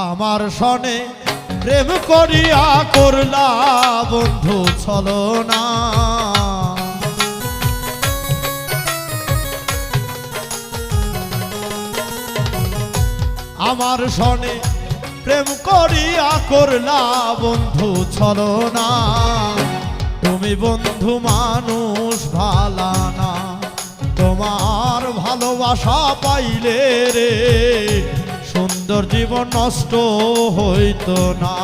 আমার সনে প্রেম করিয়া করলা বন্ধু ছলনা আমার সনে প্রেম করিয়া করলা বন্ধু ছলনা তুমি বন্ধু মানুষ, ভালা না। তোমার ভালোবাসা পাইলে রে সুন্দর জীবন নষ্ট হইতো না।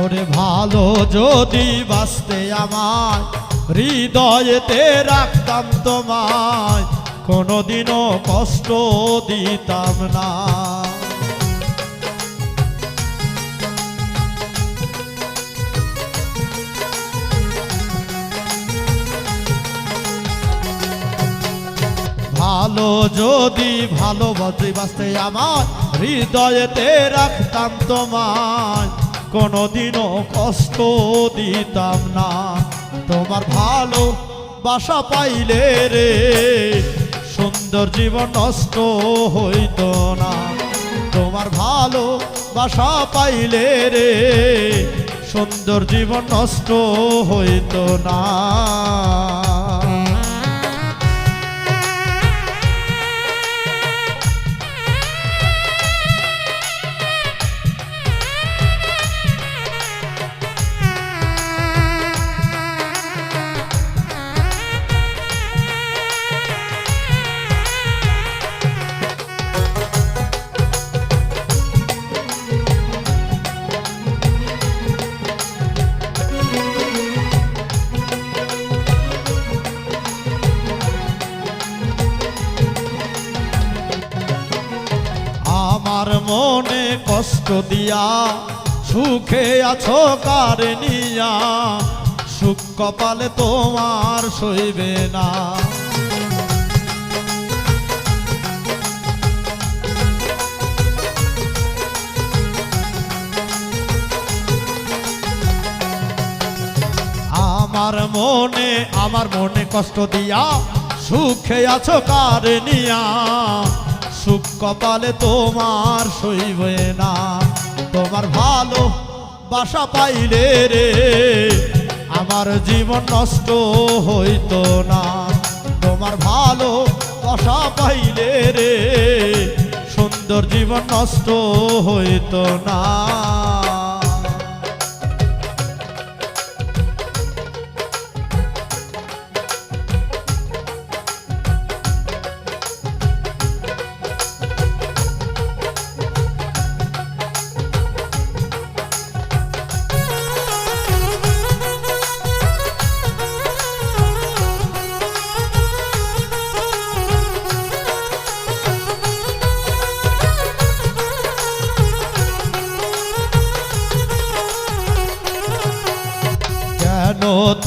ওরে ভালো যদি বাঁচতে আমার হৃদয়েতে রাখতাম তোমায়, কোনোদিনও কষ্ট দিতাম না। ভালো যদি ভালোবাসি বাঁচতে আমার হৃদয়েতে রাখতাম তোমায় কোনোদিনও কষ্ট দিতাম না। তোমার ভালো বাসা পাইলে রে, সুন্দর জীবন নষ্ট হইতো না। তোমার ভালো বাসা পাইলে রে, সুন্দর জীবন নষ্ট হইতো না। আমার মনে কষ্ট দিয়া, সুখে আছো কার নিয়া সুখ কপালে তোমার সইবে না। আমার মনে আমার মনে কষ্ট দিয়া, সুখে আছো কার নিয়া সুখ কপালে তোমার সইবে না। তোমার ভালো বাসা পাইলে রে, আমার জীবন নষ্ট হইতো না। তোমার ভালো বাসা পাইলে রে, সুন্দর জীবন নষ্ট হইতো না।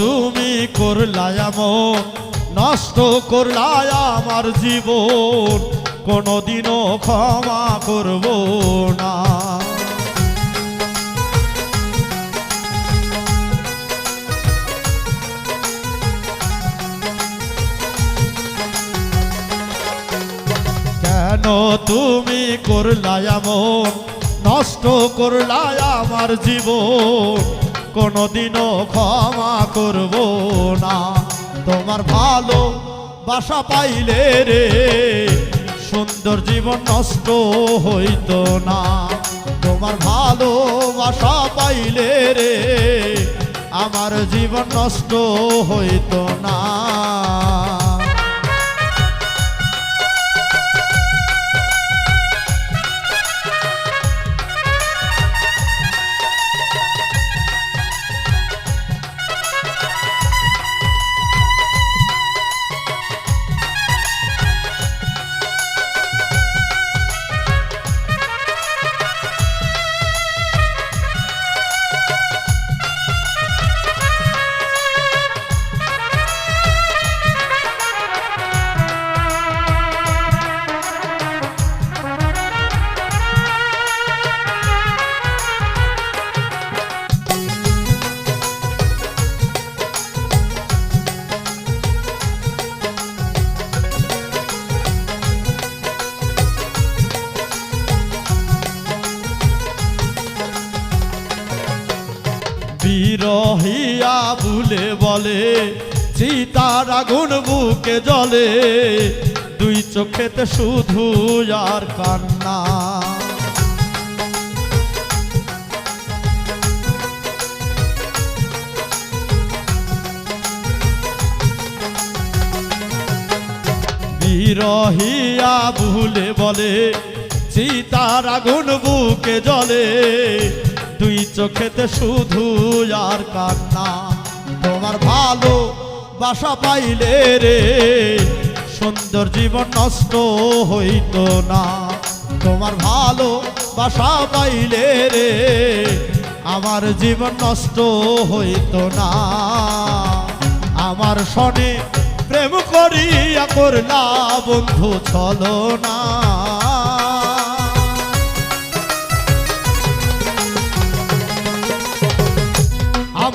তুমি করলাই এমন নষ্ট করলাই আমার জীবন, কোনোদিনও ক্ষমা করব না। কেন তুমি করলাই এমন নষ্ট করলাই আমার জীবন কোনোদিনও ক্ষমা করব না। তোমার ভালো বাসা পাইলে রে, সুন্দর জীবন নষ্ট হইত না। তোমার ভালো বাসা পাইলে রে, আমার জীবন নষ্ট হইত না। বিরহিয়া ভুলে বলে, চিতার আগুন বুকে জলে দুই চোখেতে শুধু আর কান্না। বিরহিয়া ভুলে বলে সীতার আগুন বুকে জলে চোখেতে শুধু আর কান্না। তোমার ভালো বাসা পাইলে রে, সুন্দর জীবন নষ্ট হইত না। তোমার ভালো বাসা পাইলে রে, আমার জীবন নষ্ট হইত না। আমার সনে প্রেম করিয়া করলা বন্ধু চলো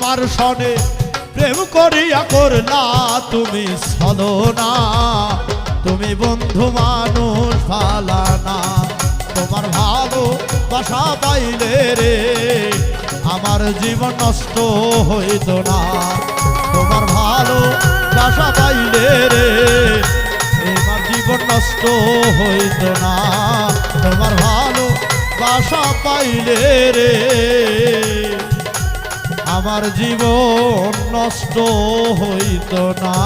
আমার সনে প্রেম করিয়া করলা, তুমি চলো না। তুমি বন্ধু মানুষ ভালা না। তোমার ভালো বাসা পাইলে রে, আমার জীবন নষ্ট হইত না। তোমার ভালো বাসা পাইলে রে, আমার জীবন নষ্ট হইত না। তোমার ভালো বাসা পাইলে রে। আমার জীবন নষ্ট হইত না।